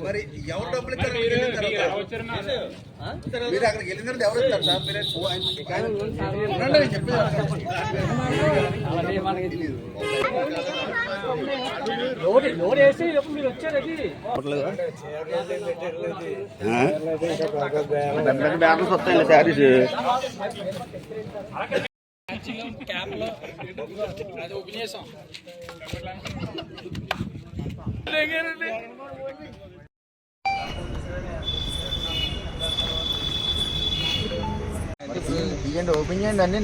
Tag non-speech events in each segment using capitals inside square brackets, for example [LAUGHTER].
మరి ఎవరు డబ్బులు ఇస్తారు? మీరు అక్కడికి వెళ్ళిన తర్వాత ఎవరు ఇస్తారు సార్? మీరే ఉండండి, నేను చెప్పేది లోడ్ లోడ్ వేసి అది తీయండి ఓపెన్ చేయండి అన్ని?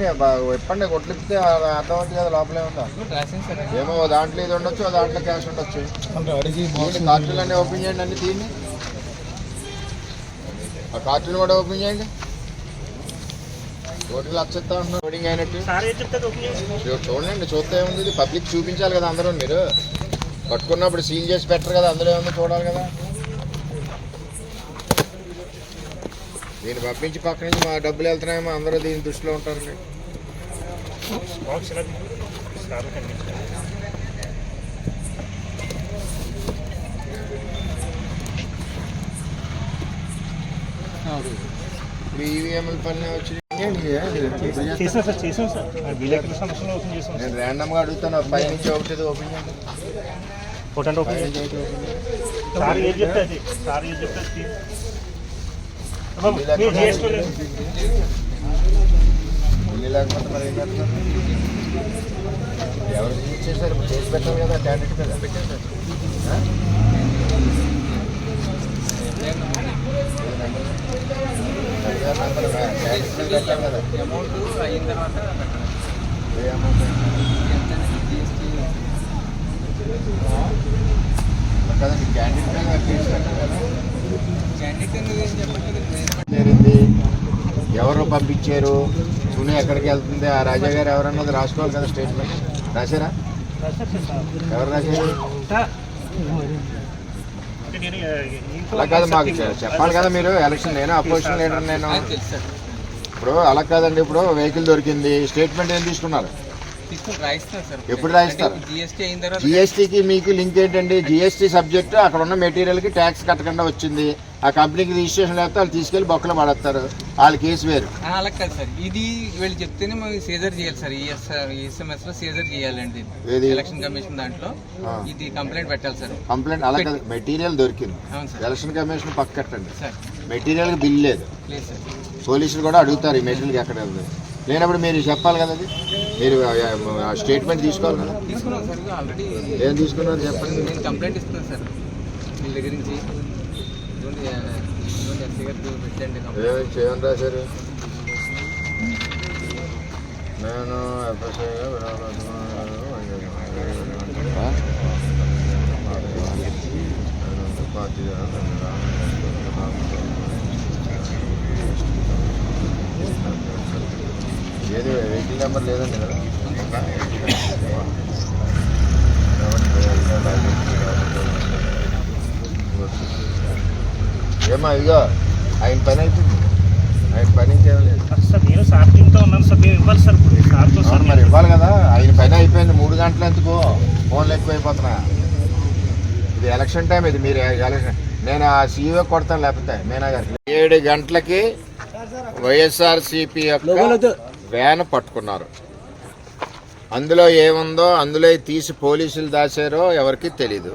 ఎప్పండి కొట్లిస్తే అర్థం అవుతుంది కదా లోపలే ఉందా? ఏమో ఓ దాంట్లో ఇది ఉండొచ్చు ఓ దాంట్లో క్యాష్ ఉండొచ్చు. తీయండి, కార్టూన్లు అన్ని ఓపెన్ చేయండి అన్ని తీయండి ఆ కార్టూన్ కూడా ఓపెన్ చేయండి. ఉంటున్నారు లోడింగ్ అయినట్టు. చూడండి చూస్తే ఏముంది? ఇది పబ్లిక్ చూపించాలి కదా అందరూ మీరు. పట్టుకున్నప్పుడు సీల్ చేసి పెట్టరు కదా అందులో ఏముందో చూడాలి కదా. దీన్ని పంపించి పక్క నుంచి మా డబ్బులు వెళ్తున్నాయేమో అందరూ దీని దృష్టిలో ఉంటారండి ఇప్పుడు ఈవీఎంల పని వచ్చి చేసాం సార్ చేసాం సార్. విలేకరుల సమస్యలు ఓపెన్ చేసాం నేను ర్యాండమ్గా అడుగుతాను పై నుంచి ఒకటి ఓపెన్ చేయండి. ఫోటో ఓపెన్ చేయండి. సార్ చెప్తే అది? సార్ చెప్తే మీరు లేకపోతే ఏం చేస్తారు ఎవరు ఇచ్చేసారు చేసి పెట్టాలి కదా క్యాండిడేట్ కదా. పెట్టారు అమౌంట్ అయిన తర్వాత కదండి క్యాండిడేట్ ఎవరు పంపించారు? తుని ఎక్కడికి వెళ్తుంది? ఆ రాజా గారు ఎవరన్నది రాసుకోవాలి కదా స్టేట్మెంట్ రాశారా? ఎవరు రాశారు? అలా కాదు మాకు. చెప్పాలి కదా మీరు ఎలక్షన్ నేను అపోజిషన్ లీడర్ నేను. ఇప్పుడు అలా కాదండి ఇప్పుడు వెహికల్ దొరికింది. స్టేట్మెంట్ ఏం తీసుకున్నారు? ఎప్పుడు రాయిస్తారు? జిఎస్టీకి మీకు లింక్ ఏంటండి? జిఎస్టీ సబ్జెక్ట్ అక్కడ ఉన్న మెటీరియల్కి ట్యాక్స్ కట్టకుండా వచ్చింది. ఆ కంపెనీకి రిజిస్ట్రేషన్ లేకపోతే వాళ్ళు తీసుకెళ్ళి బొక్కలు పడేస్తారు. వాళ్ళ కేసు వేరు. అలా కాదు సార్. ఇది వీళ్ళు చెప్తేనే మనం సీజర్ చేయాలి సార్. ఈఎస్ ఈఎస్ఎంఎస్లో సీజర్ చేయాలండి? ఎలక్షన్ కమిషన్ దాంట్లో. ఇది కంప్లైంట్ పెట్టాలి సార్. కంప్లైంట్ అలా కాదు. మెటీరియల్ దొరికింది. అవును సార్. ఎలక్షన్ కమిషన్ పక్క కట్టండి సార్. మెటీరియల్కి బిల్ లేదు. పోలీసులు కూడా అడుగుతారు ఈ మెటీరియల్కి ఎక్కడ లేనప్పుడు మీరు చెప్పాలి కదా అది. మీరు స్టేట్మెంట్ తీసుకోవాలి కదా. తీసుకున్నాం సార్. ఆల్రెడీ ఏం తీసుకున్నారు చెప్పండి. నేను కంప్లైంట్ ఇస్తున్నాను సార్. మీ దగ్గర ఏమి ఇదిగోండి, చేయని రాశారు నేను ఎఫ్ఎస్ఐగా ఏది వెహికల్ నెంబర్ లేదండి కదా? ఏమా ఇదిగో ఆయన పని అయిపోయింది. ఆయన పని ఇంకేం లేదు. సార్ నేను సార్ టీంతో ఉన్నాను సార్ మేము ఇవ్వాలి సార్ ఇప్పుడు. సార్తో సార్ మరి ఇవ్వాలి కదా. ఆయన పని అయిపోయింది. మూడు గంటలు ఎందుకు? ఫోన్లు ఎక్కువైపోతున్నా. ఇది ఎలక్షన్ టైం ఇది మీరు ఎలక్షన్ నేను ఆ సీఈఓ కొడతాను లేకపోతే మీనా గారికి. ఏడు గంటలకి వైఎస్ఆర్సిపి యొక్క వ్యాన్ పట్టుకున్నారు. అందులో ఏముందో అందులో తీసి పోలీసులు దాచారో ఎవరికి తెలీదు.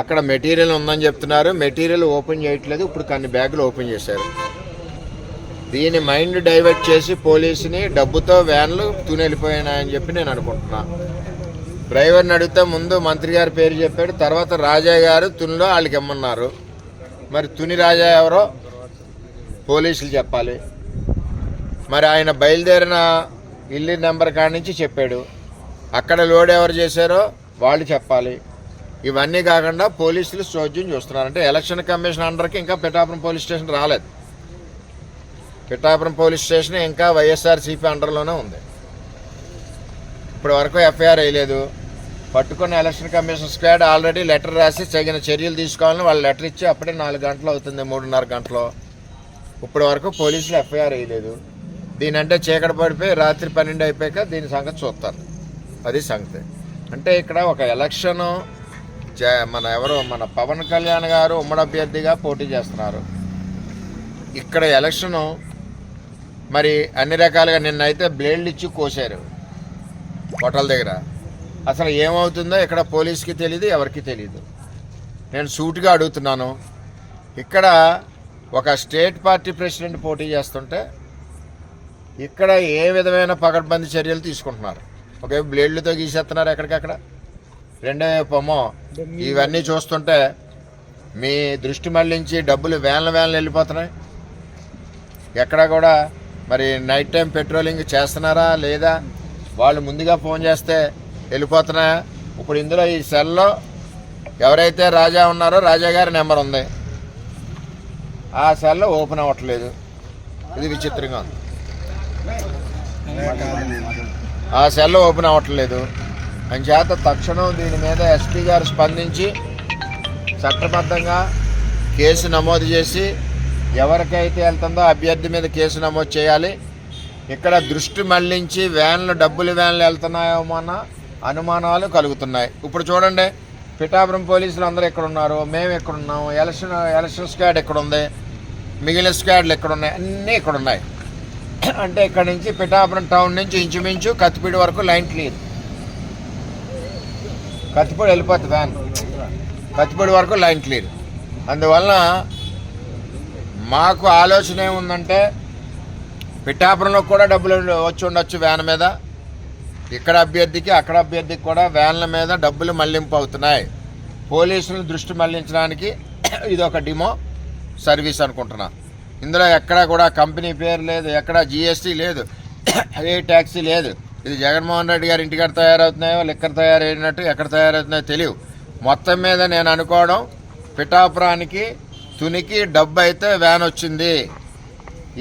అక్కడ మెటీరియల్ ఉందని చెప్తున్నారు. మెటీరియల్ ఓపెన్ చేయట్లేదు. ఇప్పుడు కొన్ని బ్యాగులు ఓపెన్ చేశారు. దీని మైండ్ డైవర్ట్ చేసి పోలీసుని డబ్బుతో వ్యాన్లు తూనెళ్ళిపోయినాయని చెప్పి నేను అనుకుంటున్నా. డ్రైవర్ని అడిగితే ముందు మంత్రి గారి పేరు చెప్పాడు. తర్వాత రాజా గారు తునిలో వాళ్ళకి ఇమ్మన్నారు. మరి తుని రాజా ఎవరో? పోలీసులు చెప్పాలి. మరి ఆయన బయలుదేరిన ఇల్లు నెంబర్ కాడి నుంచి చెప్పాడు. అక్కడ లోడ్ ఎవరు చేశారో వాళ్ళు చెప్పాలి. ఇవన్నీ కాకుండా పోలీసులు చోద్యం చూస్తున్నారు. అంటే ఎలక్షన్ కమిషన్ అండర్కి ఇంకా పిఠాపురం పోలీస్ స్టేషన్ రాలేదు. పిఠాపురం పోలీస్ స్టేషన్ ఇంకా వైఎస్ఆర్సీపీ అండర్లోనే ఉంది. ఇప్పటి వరకు ఎఫ్ఐఆర్ వేయలేదు. పట్టుకున్న election commission squad already letter రాసి తగిన చర్యలు తీసుకోవాలని వాళ్ళు లెటర్ ఇచ్చి అప్పుడే నాలుగు గంటలు అవుతుంది మూడున్నర గంటలు. ఇప్పటి వరకు పోలీసులు ఎఫ్ఐఆర్ వేయలేదు. దీని అంటే చీకటి పడిపోయి రాత్రి పన్నెండు అయిపోయాక దీని సంగతి చూస్తారు. అది సంగతి. అంటే ఇక్కడ ఒక ఎలక్షను మన ఎవరు మన పవన్ కళ్యాణ్ గారు ఉమ్మడి అభ్యర్థిగా పోటీ చేస్తున్నారు. ఇక్కడ ఎలక్షను మరి అన్ని రకాలుగా నిన్నైతే బ్లేడ్లు ఇచ్చి కోసారు హోటల్ దగ్గర. అసలు ఏమవుతుందో ఇక్కడ పోలీస్కి తెలియదు ఎవరికి తెలియదు నేను సూటిగా అడుగుతున్నాను. ఇక్కడ ఒక స్టేట్ పార్టీ ప్రెసిడెంట్ పోటీ చేస్తుంటే ఇక్కడ ఏ విధమైన పకడ్బందీ చర్యలు తీసుకుంటున్నారు? ఒక బ్లేడ్లతో గీసేస్తున్నారు ఎక్కడికక్కడ? రెండో పొమ్మో ఇవన్నీ చూస్తుంటే మీ దృష్టి మళ్ళించి డబ్బులు వ్యాన్ల వ్యాన్లు వెళ్ళిపోతున్నాయి. ఎక్కడ కూడా మరి నైట్ టైం పెట్రోలింగ్ చేస్తున్నారా లేదా? వాళ్ళు ముందుగా ఫోన్ చేస్తే వెళ్ళిపోతున్నాయా? ఇప్పుడు ఇందులో ఈ సెల్లో ఎవరైతే రాజా ఉన్నారో రాజా గారి నెంబర్ ఉంది. ఆ సెల్ ఓపెన్ అవ్వట్లేదు. ఇది విచిత్రంగా ఉంది. ఆ సెల్ ఓపెన్ అవ్వట్లేదు. అంచేత తక్షణం దీని మీద ఎస్పీ గారు స్పందించి చట్టబద్ధంగా కేసు నమోదు చేసి ఎవరికైతే వెళ్తుందో అభ్యర్థి మీద కేసు నమోదు చేయాలి. ఇక్కడ దృష్టి మళ్ళించి వ్యాన్లు డబ్బులు వ్యాన్లు వెళ్తున్నాయేమో అన్న అనుమానాలు కలుగుతున్నాయి. ఇప్పుడు చూడండి పిఠాపురం పోలీసులు అందరూ ఎక్కడ ఉన్నారు మేము ఎక్కడ ఉన్నాము ఎలక్షన్ ఎలక్షన్ స్క్వాడ్ ఇక్కడ ఉంది మిగిలిన స్క్వాడ్లు ఇక్కడ ఉన్నాయి అన్నీ ఇక్కడ ఉన్నాయి అంటే ఇక్కడ నుంచి పిఠాపురం టౌన్ నుంచి ఇంచుమించు కత్తిపీడి వరకు లైన్ క్లియర్. కత్తిపూడి వెళ్ళిపోతుంది వ్యాన్ కత్తిపూడి వరకు లైన్ క్లియర్ అందువలన మాకు ఆలోచన ఏముందంటే పిఠాపురంలో కూడా డబ్బులు వచ్చి ఉండొచ్చు వ్యాన్ మీద. ఇక్కడ అభ్యర్థికి అక్కడ అభ్యర్థికి కూడా వ్యాన్ల మీద డబ్బులు మళ్ళింపు అవుతున్నాయి. పోలీసులను దృష్టి మళ్ళించడానికి [COUGHS] ఇది ఒక డిమో సర్వీస్ అనుకుంటున్నా. ఇందులో ఎక్కడా కూడా కంపెనీ పేరు లేదు ఎక్కడ జిఎస్టీ లేదు [COUGHS] ఏ ట్యాక్సీ లేదు. ఇది జగన్మోహన్ రెడ్డి గారి ఇంటికాడ తయారవుతున్నాయో ఎక్కడ తయారైనట్టు ఎక్కడ తయారవుతున్నాయో తెలియవు. మొత్తం మీద నేను అనుకోవడం పిఠాపురానికి తునికి డబ్బు అయితే వ్యాన్ వచ్చింది.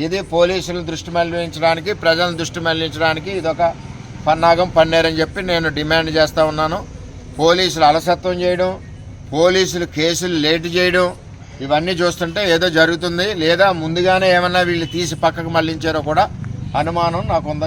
ఇది పోలీసులను దృష్టి మళ్ళించడానికి ప్రజలను దృష్టి మళ్ళించడానికి ఇదొక పన్నాగం పన్నేరని చెప్పి నేను డిమాండ్ చేస్తూ ఉన్నాను. పోలీసులు అలసత్వం చేయడం పోలీసులు కేసులు లేటు చేయడం ఇవన్నీ చూస్తుంటే ఏదో జరుగుతుంది లేదా ముందుగానే ఏమన్నా వీళ్ళు తీసి పక్కకు మళ్ళించారో కూడా అనుమానం నాకు ఉందని